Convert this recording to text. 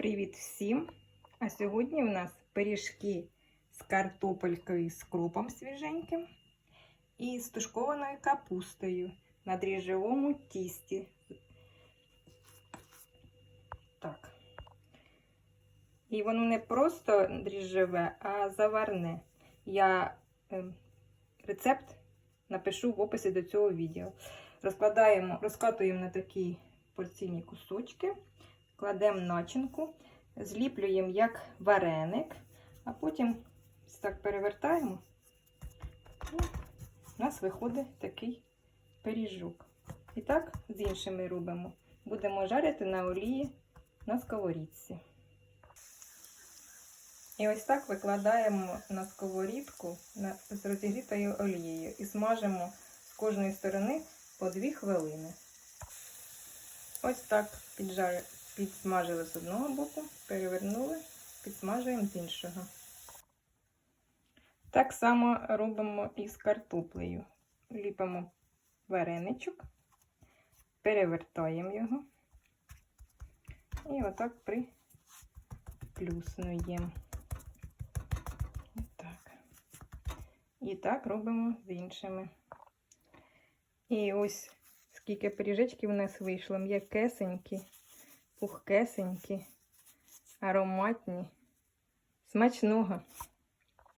Привіт всім! А сьогодні в нас пиріжки з картопелькою з кропом свіженьким і з тушкованою капустою на дріжджовому тісті. Так. І воно не просто дріжджове, а заварне. Я е, рецепт напишу в описі до цього відео. Розкладаємо, розкатуємо на такі порційні кусочки, кладемо начинку, зліплюємо як вареник, а потім так перевертаємо. І у нас виходить такий пиріжок. І так з іншими робимо. Будемо жарити на олії на сковорідці. І ось так викладаємо на сковорідку з розігрітою олією і смажимо з кожної сторони по 2 хвилини. Ось так піджар... підсмажили з одного боку, перевернули, підсмажуємо з іншого. Так само робимо і з картоплею. Ліпимо вареничок, перевертаємо його і отак приплюснуємо. Так. І так робимо з іншими. І ось скільки пиріжечків у нас вийшло. М'якесенькі, пухкесенькі, ароматні, смачного.